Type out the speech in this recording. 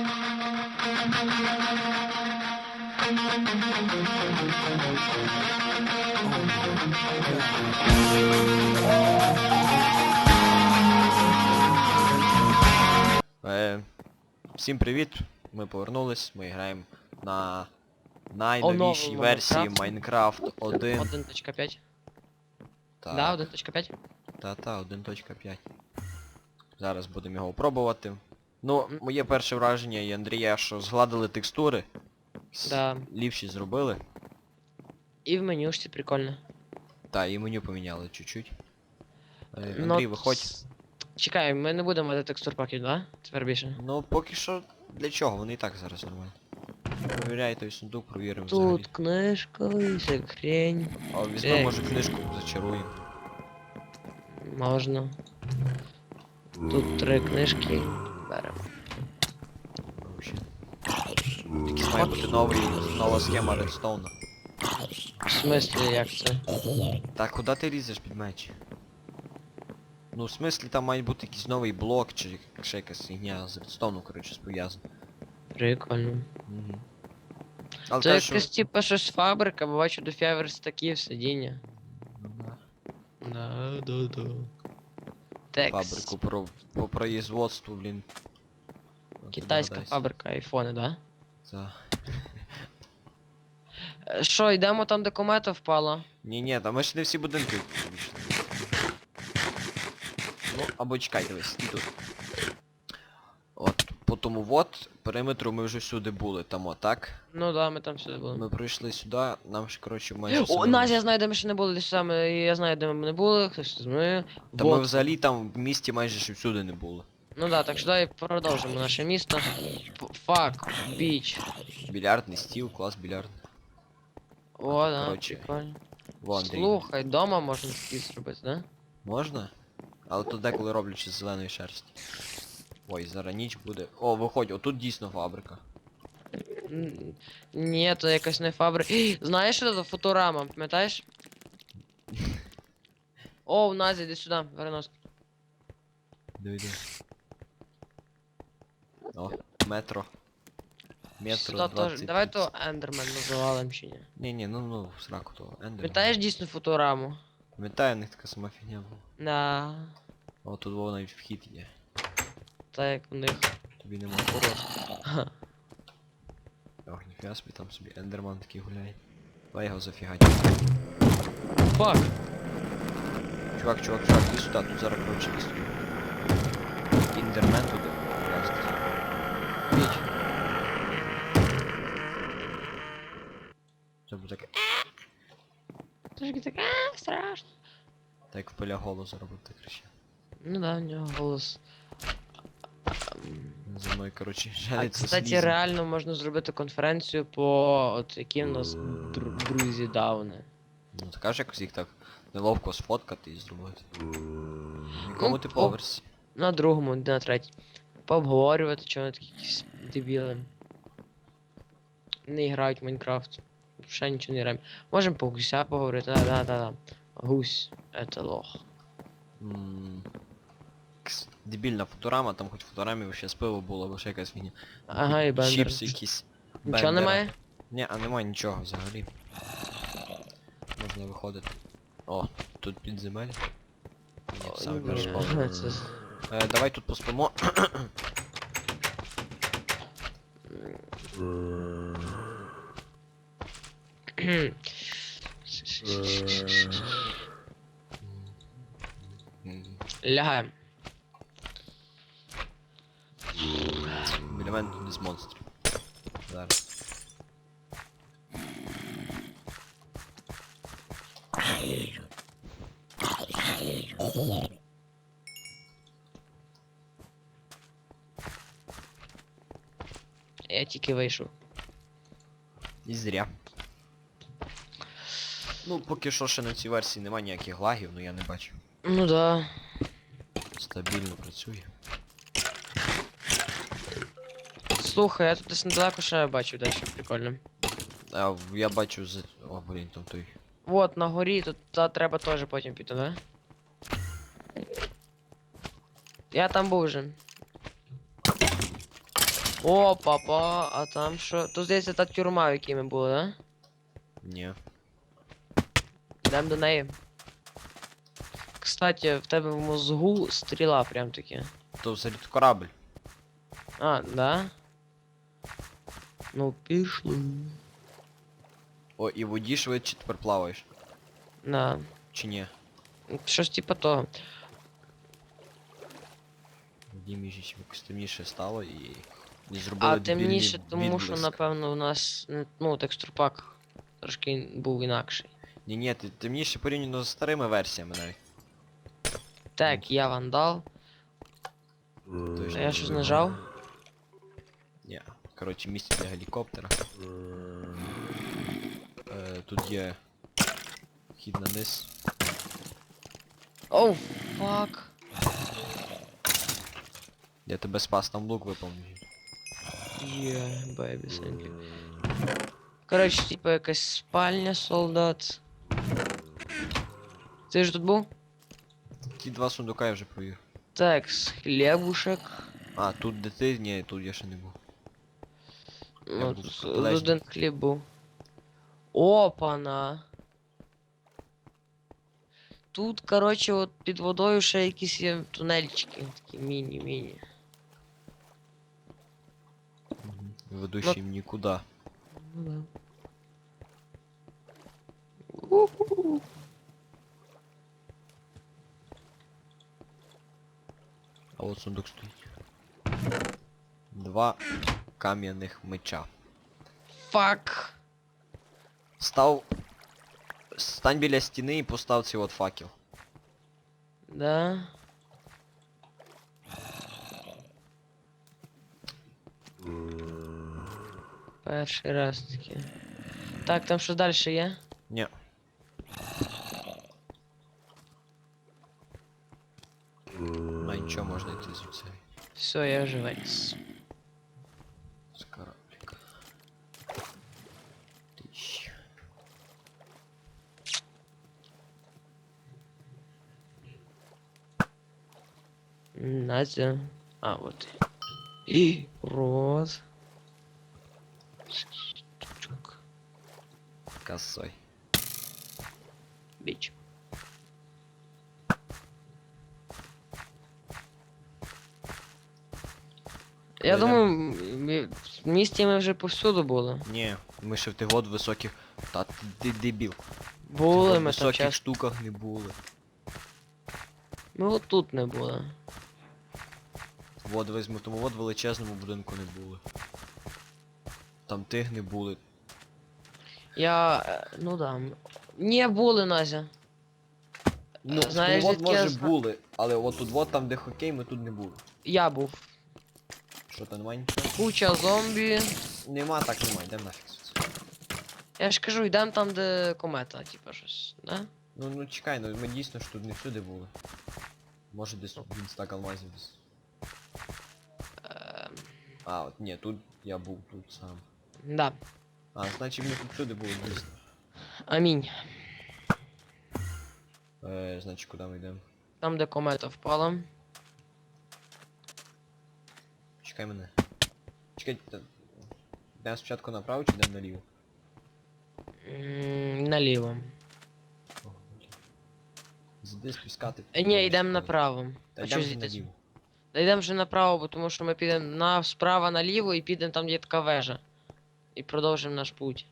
Е, всім привіт! Ми повернулись, ми граємо на найновішій версії. Minecraft 1. 1.5. Так, Да, 1.5. та-та, 1.5. Зараз будемо його пробувати. Ну, моє перше враження і Андрія, що згладили текстури. Да. Ліпші зробили. І в менюшці прикольно. Та, і меню поміняли чуть-чуть. Е, Ну, виходь. Чекай, ми не будемо мати текстур паків, да? Тепер більше. Ну, поки що для чого? Вони і так зараз нормально. Провіряй той сундук, провіримо Тут взагалі. книжка, і вся хрень. А візьмемо, Ей. може, книжку зачаруємо. Можна. Тут три книжки. Беремо. Має бути новий, нова схема редстоуна. В смислі, як це? Так, куди ти лізеш під меч? Ну, в смислі там має бути якийсь новий блок чи ще якась фігня з редстоуну, коротше, пов'язана. Прикольно. Угу. Але Це те, якась що... типа щось фабрика, бо бачу до верстаків сидіння. Ну, да. Да, да, да. Текст. Фабрику про, по производству, блін. Китайская Китайська догадайся. фабрика айфони, да? Да. Е, Що, йдемо там, де комета впала? Ні-ні, там ми ж не всі будинки обійшли. Ну, або чекай, дивись, і тут. Тому вот, периметру ми вже всюди були, там от, так? Ну да, ми там сюди були. Ми прийшли сюди, нам ж, коротше, майже О. Настя, я знаю, де ми ще не були, десь саме, я знаю, де ми не були, хтось з ми. Та ми Вот. взагалі там в місті майже ще всюди не були. Ну да, так що давай продовжимо наше місто. П- Фак, біч. Більярдний стіл, клас більярдний. О, да, Коротше, прикольно. Во, Андрій. Слухай, дома можна такий зробити, да? Можна? Але тут деколи роблять ще з зеленої шерсті. Ой, зараз ніч буде. О, виходь, отут дійсно фабрика. Ні, то якась не фабрика. Знаєш, що це футурама, пам'ятаєш? О, у нас іди сюди, перенос. Диви. О, метро. Метро Сюди теж. 20. Давай то Ендермен називали чи ні. Ні, ні, ну ну, сраку того. Ендер. Пам'ятаєш дійсно футураму? Пам'ятаю, у них така сама фігня була. Да. О, тут вон навіть вхід є. Так як у них. Тобі нема порос. Ох, ніфіга собі там собі ендерман такий гуляє. Давай його зафігать. Фак. Чувак, чувак, чувак, іди сюди, тут зараз коротше ліс. Індермен туди. Біч. Це буде таке. Трошки так, а, страшно. Так в поля голос зробив так краще. Ну да, у нього голос. За мною, коротше, А, жалиться кстати, слізом. реально можна зробити конференцію по от які в нас дру- друзі дауни. Ну така ж якось їх так неловко сфоткати і зробити. В якому Ну, ти поверсі? На другому, на третій. Пообговорювати, чого вони такі якісь дебіли. Не грають в Майнкрафт. Ще нічого не граємо. Можемо по гуся поговорити, да, да, да, да. Гусь, это лох. М, Дебільна футурама, там хоч футурамі вообще з пиво було, або ще якась фігня. Ага, і бендер. Чіпси якісь. Нічого Бендера. немає? Ні, а немає нічого взагалі. Можна виходити. О, тут підземель. Ні, саме Е, давай тут поспимо. Лягаємо. Біля мене тут десь монстрів. Зараз. Я тільки вийшов. І зря. Ну, поки що ще на цій версії немає ніяких лагів, ну я не бачу. Ну да. Стабільно працює. Слухай, я тут десь недалеко ще бачив дещо прикольно. А в- я бачу з. О, блін, там той. Вот, на горі, тут та треба теж потім піти, да? Я там був вже. О, папа, а там що? Тут здається та тюрма, в якій ми були, да? Ні. Йдемо до неї. Кстати, в тебе в мозгу стріла прям таки. То взагалі то корабль. А, да? Ну, пішли. О, і в воді швидше тепер плаваєш. Да. Чи ні? Щось типа того. В воді між якось темніше стало і. і зробили А темніше, дебільний тому що, відблиск. напевно, у нас ну, текстурпак трошки був інакший. Ні, ні, ти- темніше порівняно з старими версіями навіть. Так, я вандал. Той А я щось нажав? Ні. Коротше, місце для гелікоптера. Е, тут є хід на низ. Оу, фак. Я тебе спас, там лук випав. Є, бейбі, thank you. Коротше, типа якась спальня, солдат. Ти ж тут був? Ті два сундука я вже провів. Так, з хлібушек. А, тут де ти? Ні, тут я ще не був. Ну, був тут протилежний. один хліб був. Опана. Тут, коротше, от під водою ще якісь є тунельчики. Такі міні-міні. Ведущий в нікуди. Ну да. У-ху. А от сундук стоїть. Два кам'яних меча. Фак. Став. Стань біля стіни і постав цей от факел. Да. Перший раз таки. Так, там що далі є? Ні. А нічого можна йти звідси. Все, я живець. с кораблика. Тысяча. А, вот. И роз. Штучек. Косой. Бич. Я думаю, в місті ми вже повсюду були. Ні, ми ще в тих от високих. Та ти дебіл. Були ми там високих час. штуках не були. Ми отут не були. От візьму, тому от величезному будинку не були. Там тих не були. Я. е, Ну да. м- Не були, Назя. Ну, Знаєш, Знаєш, от звідки я може зна- були, але от тут от там, де хокей, ми тут не були. Я був. Що там немає нічого? Куча зомбі. Нема, так немає, йдемо нафіг. звідси. Я ж кажу, йдемо там, де комета, типа щось, да? Ну ну чекай, ну ми дійсно ж тут не всюди були. Може десь він стак алмазів десь. Ем, А, от ні, тут я був тут сам. да. А, значить ми тут всюди були дійсно. Амінь. Е, значить, куди ми йдемо? Там, де комета впала. Чекай мене. Чекай, йдемо спочатку направо чи йдемо наліво? М, Наліво. Зайди спускати. Е, Ні, йдемо направо. Та йдемо наліво. Та йдемо вже направо, бо тому що ми підемо на справа наліво і підемо там, де є така вежа. І продовжимо наш путь.